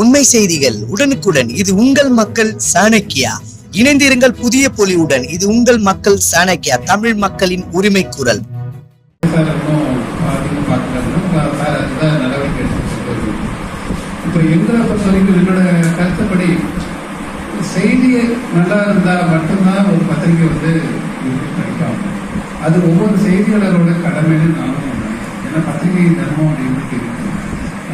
உண்மை செய்திகள் உடனுக்குடன். இது உங்கள் மக்கள் சாணக்கியா? இணைந்திருங்கள் புதிய பொலிவுடன். இது உங்கள் மக்கள் சாணக்கியா? தமிழ் மக்களின் உரிமை குரல். சார் இப்போ எங்களை பொறுத்த வரைக்கும் என்னோட கருத்துப்படி செய்தி நல்லா இருந்தால் மட்டும்தான் ஒரு பத்திரிகை வந்து படிப்பாங்க அது ஒவ்வொரு செய்தியாளரோட கடமைன்னு நானும் ஏன்னா பத்திரிகை தர்மம் அப்படின்னு இருக்கு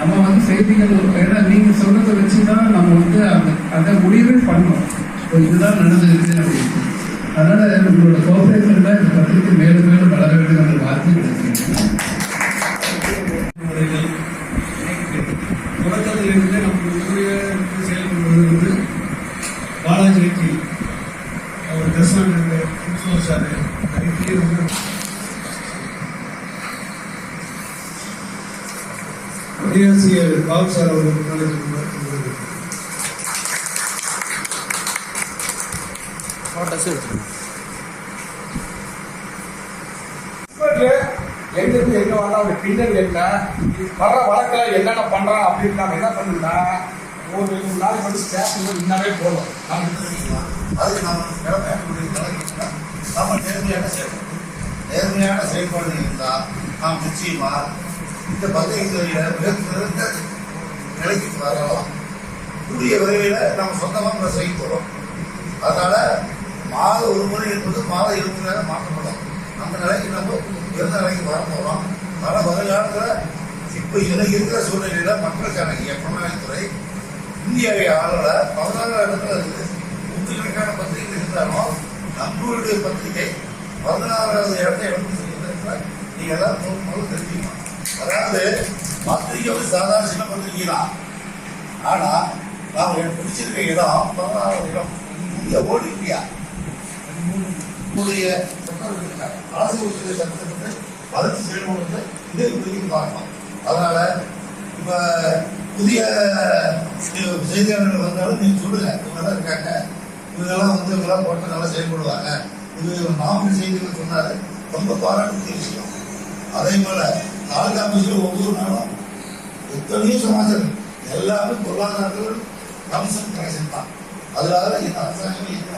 நம்ம வந்து செய்திகள் ஏன்னா நீங்க சொன்னதை வச்சு தான் நம்ம வந்து அந்த அந்த முடிவே பண்ணோம். இப்போ இதுதான் நடந்திருக்கு அப்படின்னு அதனால உங்களோட கோஆபரேஷன்ல இந்த பத்திரிகை மேலும் மேலும் வளர வேண்டும் என்ற வார்த்தை கிடைச்சிருக்கு பணியாசிரியர் பாபு சார் அவர்கள் முன்னாடி கொண்டு எங்கிருந்து எங்க வரலாம் ஒரு பின்னணி என்ன? வர வழக்கில் என்னென்ன பண்ணுறான் அப்படின்னு நம்ம என்ன பண்ணணும்னா ஒரு மூணு நாளைக்கு வந்து ஸ்டேஷன் இன்னமே போகணும் நம்ம அதுக்கு நாம் கடமை நிலைக்கிட்டோம் நம்ம நேர்மையான செயல்பாடு. நேர்மையான செயல்பாடு இருந்தால் நாம் நிச்சயமா இந்த பத்திரிகை தொழில மிகச்சிறந்த நிலைக்கு வரலாம். கூடிய விரைவில் நம்ம சொந்தமாக செய்ய போகிறோம் அதனால மாத ஒரு முறை என்பது மாத இருபது நேரம் மாற்றப்படும் அந்த நிலைக்கு நம்ம இருந்த நிலைக்கு வர போகிறோம் ஆனால் வருங்காலத்தில் இப்போ இதில் இருக்கிற சூழ்நிலையில் மக்களுக்கான புலனாய்த்துறை இந்தியாவை ஆளல பதினாறு இடத்துல இருக்குது நூற்றுக்கணக்கான பத்திரிகை இருந்தாலும் நம்மளுடைய பத்திரிகை பதினாறாவது இடத்தை எடுத்து செல்கிறது நீங்கள் எல்லாம் முதல் முதல்ல தெரிஞ்சுக்கணும். அதாவது பத்திரிகை வந்து சாதாரண சின்ன பத்திரிகை தான் நான் எனக்கு பிடிச்சிருக்க இடம் பதினாறாவது இடம். இந்தியா ஓடி இந்தியா உங்களுடைய அரசு சட்டத்தை வளர்ச்சி செயல்படுறது இதே குறித்து பார்க்கணும் அதனால இப்போ புதிய செய்தியாளர்கள் வந்தாலும் நீங்க சொல்லுங்க. இவங்கெல்லாம் இருக்காங்க. இவங்கெல்லாம் வந்து இவங்கெல்லாம் போட்டு நல்லா செயல்படுவாங்க. இது மாவட்ட செய்திகள் சொன்னார் ரொம்ப பாராட்டுக்குரிய விஷயம். அதே போல் தாலுகா ஆபீஸ்ல ஒவ்வொரு நாளும் எத்தனையோ சமாச்சாரம் எல்லாமே பொருளாதாரத்தில் கமிஷன் கலெக்ஷன் தான். அதனால இந்த அரசாங்கமே என்ன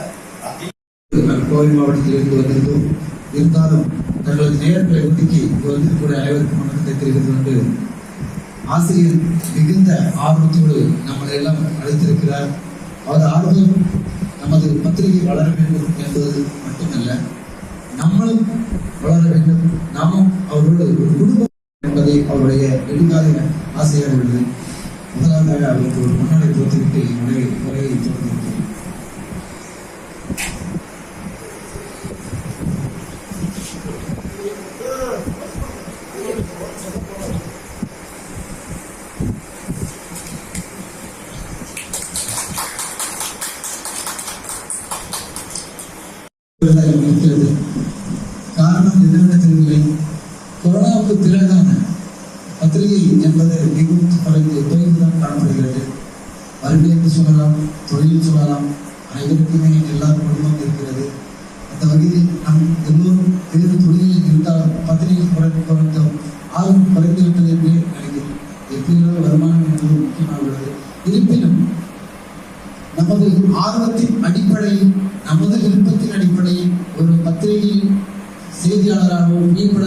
அப்படி நான் கோவை மாவட்டத்திலிருந்து வந்திருந்தோம் இருந்தாலும் தங்களது நேரங்களை ஒதுக்கி இங்கு வந்திருக்கக்கூடிய அனைவருக்கும் வணக்கத்தை தெரிவித்துக் கொண்டு ஆசிரியர் மிகுந்த ஆர்வத்தோடு நம்மளை எல்லாம் அழைத்திருக்கிறார். அவரது ஆர்வம் நமது பத்திரிகை வளர வேண்டும் என்பது மட்டுமல்ல நம்மளும் வளர வேண்டும். நாமும் அவரோடு ஒரு குடும்பம் என்பதை அவருடைய நெடுங்கால ஆசையாக உள்ளது முதலாவதாக அவருக்கு ஒரு முன்னாடி தோற்றுவிட்டு என்னுடைய உரையை தொடர்ந்து விவசாயம் காரணம் எதிர்வினை தெரியவில்லை. கொரோனாவுக்கு பிறகு பத்திரிகை என்பது மிகவும் தொலைந்து தொலைந்துதான் காணப்படுகிறது? வறுமை என்று சொல்லலாம் தொழில் சொல்லலாம். அனைவருக்குமே எல்லா குடும்பம் இருக்கிறது. அந்த வகையில் நம் எல்லோரும் வேறு தொழிலில் இருந்தால் பத்திரிகை குறை- குறைந்த ஆர்வம் குறைந்து என்று நினைக்கிறேன். எப்படியோ வருமானம் என்பது முக்கியமாக உள்ளது இருப்பினும் நமது ஆர்வத்தின் அடிப்படையில் நமது விருப்பத்தின் அடிப்படையில் ஒரு பத்திரிகையில் செய்தியாளராகவோ மீன்பட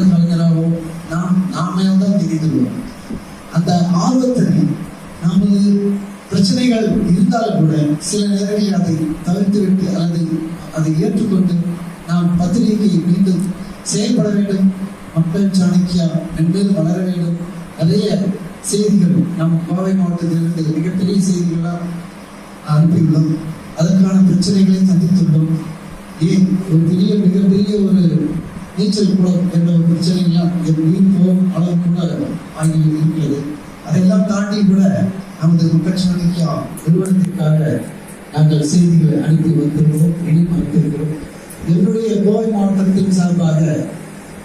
இருக்கிறோம் அந்த ஆர்வத்தை நமது பிரச்சனைகள் இருந்தாலும் கூட சில நேரங்களில் அதை தவிர்த்துவிட்டு அல்லது அதை ஏற்றுக்கொண்டு நாம் பத்திரிகையை மீண்டும் செயல்பட வேண்டும். மக்கள் சாணக்கியா மென்மேலும் வளர வேண்டும். நிறைய செய்திகள் நம் கோவை மாவட்டத்திலிருந்து மிகப்பெரிய செய்திகளாக அனுப்பியுள்ளோம். அதற்கான பிரச்சனைகளை சந்தித்துள்ளோம். ஏன்? ஒரு பெரிய மிகப்பெரிய ஒரு நீச்சல் குளம் என்ற ஒரு பிரச்சனைகள்லாம் என் உயிர் போகும் அளவு கூட ஆகியவை இருக்கிறது அதெல்லாம் தாண்டி கூட நமது மக்கள் நிறுவனத்திற்காக நாங்கள் செய்திகளை அனுப்பி வந்திருக்கிறோம் இனியும் வந்திருக்கிறோம் என்னுடைய கோவை மாவட்டத்தின் சார்பாக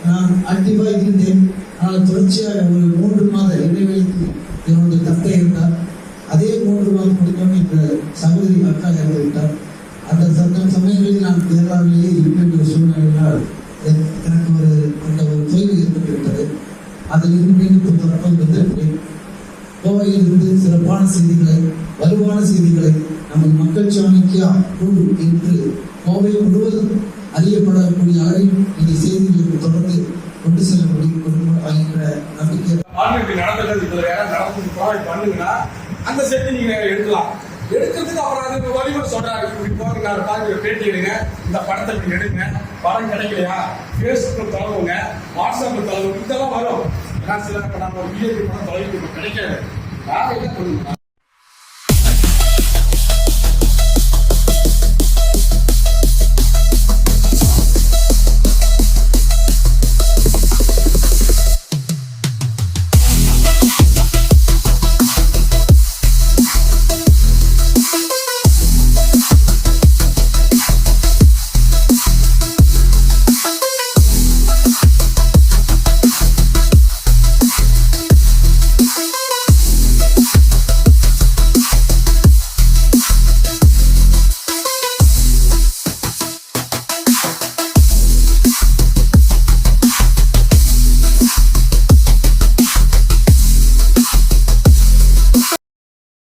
நான் ஆக்டிவாக இருந்தேன். ஆனால் தொடர்ச்சியாக ஒரு மூன்று மாத இடைவெளிக்கு என்னுடைய தந்தை இருந்தார். அதே மூன்று மாதம் முடிந்தோம் என்ற சகோதரி அக்கா இறந்துவிட்டார். அந்த சந்த சமயங்களில் நான் கேரளாவிலேயே இருக்கின்ற சூழ்நிலையினால் என்- அதில் இருந்து கோவையிலிருந்து சிறப்பான செய்திகளை வலுவான செய்திகளை நமது மக்கள் சாணக்கியா குழு என்று கோவை முழுவதும் அறியப்படக்கூடிய அளவில் இந்த செய்திகளுக்கு தொடர்ந்து கொண்டு செல்ல முடியும் என்ற நம்பிக்கை. நடந்தது இதுல பண்ணுங்கன்னா அந்த செய்தி நீங்க எடுக்கலாம். எடுக்கிறதுக்கு அவர் அதுக்கு வழிமுறை சொல்றாரு. இப்படி போங்க பாருங்க பேட்டி எடுங்க. இந்த படத்தை இப்படி எடுங்க. படம் கிடைக்கலையா? ஃபேஸ்புக்கில் தொலைவுங்க. வாட்ஸ்அப்பில் தொலைவு. இதெல்லாம் வரும். ஏன்னா சில இப்ப நம்ம பிஜேபி படம் தொலைவு கிடைக்காது. நான் என்ன பண்ணுவேன்